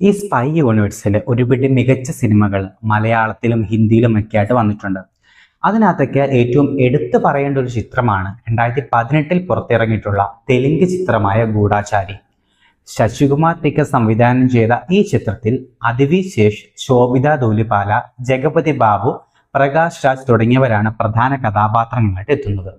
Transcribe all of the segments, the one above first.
ഈ സ്പൈ യൂണിവേഴ്സിൽ ഒരുപിടി മികച്ച സിനിമകൾ മലയാളത്തിലും ഹിന്ദിയിലും ഒക്കെ ആയിട്ട് വന്നിട്ടുണ്ട്. അതിനകത്തൊക്കെ ഏറ്റവും എടുത്തു പറയേണ്ട ഒരു ചിത്രമാണ് രണ്ടായിരത്തി പതിനെട്ടിൽ പുറത്തിറങ്ങിയിട്ടുള്ള തെലുങ്ക് ചിത്രമായ ഗൂഢാചാരി. ശശികുമാർ ടിക്ക സംവിധാനം ചെയ്ത ഈ ചിത്രത്തിൽ അതിവി ശേഷ് ശോഭിത ധൂലിപാല ജഗപതി ബാബു പ്രകാശ് രാജ് തുടങ്ങിയവരാണ് പ്രധാന കഥാപാത്രങ്ങളായിട്ട് എത്തുന്നത്.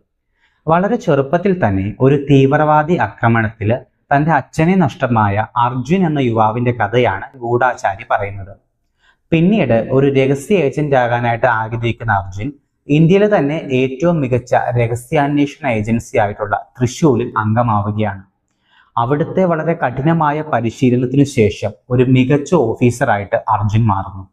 വളരെ ചെറുപ്പത്തിൽ തന്നെ ഒരു തീവ്രവാദി ആക്രമണത്തിൽ തന്റെ അച്ഛനെ നഷ്ടമായ അർജുൻ എന്ന യുവാവിന്റെ കഥയാണ് ഗൂഢാചാരി പറയുന്നത്. പിന്നീട് ഒരു രഹസ്യ ഏജന്റ് ആകാനായിട്ട് ആഗ്രഹിക്കുന്ന അർജുൻ ഇന്ത്യയിലെ തന്നെ ഏറ്റവും മികച്ച രഹസ്യാന്വേഷണ ഏജൻസി ആയിട്ടുള്ള തൃശൂരിൽ അംഗമാവുകയാണ്. അവിടുത്തെ വളരെ കഠിനമായ പരിശീലനത്തിനു ശേഷം ഒരു മികച്ച ഓഫീസറായിട്ട് അർജുൻ മാറുന്നു.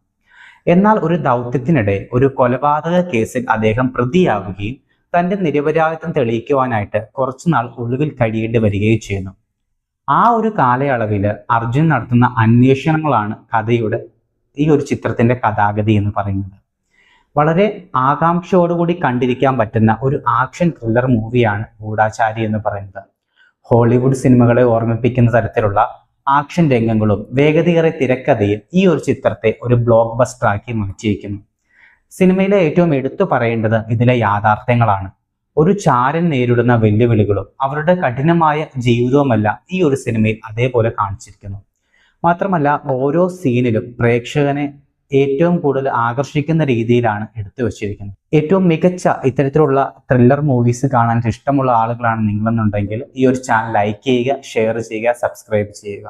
എന്നാൽ ഒരു ദൗത്യത്തിനിടെ ഒരു കൊലപാതക കേസിൽ അദ്ദേഹം പ്രതിയാവുകയും തന്റെ നിരപരാധിത്വം തെളിയിക്കുവാനായിട്ട് കുറച്ചുനാൾ ഒളിവിൽ കഴിയേണ്ടി വരികയും ചെയ്യുന്നു. ആ ഒരു കാലയളവിൽ അർജുൻ നടത്തുന്ന അന്വേഷണങ്ങളാണ് കഥയുടെ ഈ ഒരു ചിത്രത്തിന്റെ കഥാഗതി എന്ന് പറയുന്നത്. വളരെ ആകാംക്ഷയോടുകൂടി കണ്ടിരിക്കാൻ പറ്റുന്ന ഒരു ആക്ഷൻ ത്രില്ലർ മൂവിയാണ് ഗൂഢാചാരി എന്ന് പറയുന്നത്. ഹോളിവുഡ് സിനിമകളെ ഓർമ്മിപ്പിക്കുന്ന തരത്തിലുള്ള ആക്ഷൻ രംഗങ്ങളും വേഗതയേറെ തിരക്കഥയും ഈ ഒരു ചിത്രത്തെ ഒരു ബ്ലോക്ക് ബസ്റ്റർ ആക്കി മാറ്റിയിരിക്കുന്നു. സിനിമയിലെ ഏറ്റവും എടുത്തു പറയേണ്ടത് ഇതിലെ യാഥാർത്ഥ്യങ്ങളാണ്. ഒരു ചാരൻ നേരിടുന്ന വെല്ലുവിളികളും അവരുടെ കഠിനമായ ജീവിതവുമല്ല ഈ ഒരു സിനിമയിൽ അതേപോലെ കാണിച്ചിരിക്കുന്നു. മാത്രമല്ല ഓരോ സീനിലും പ്രേക്ഷകനെ ഏറ്റവും കൂടുതൽ ആകർഷിക്കുന്ന രീതിയിലാണ് എടുത്തു വച്ചിരിക്കുന്നത്. ഏറ്റവും മികച്ച ഇത്തരത്തിലുള്ള ത്രില്ലർ മൂവീസ് കാണാൻ ഇഷ്ടമുള്ള ആളുകളാണ് നിങ്ങളെന്നുണ്ടെങ്കിൽ ഈ ഒരു ചാനൽ ലൈക്ക് ചെയ്യുക ഷെയർ ചെയ്യുക സബ്സ്ക്രൈബ് ചെയ്യുക.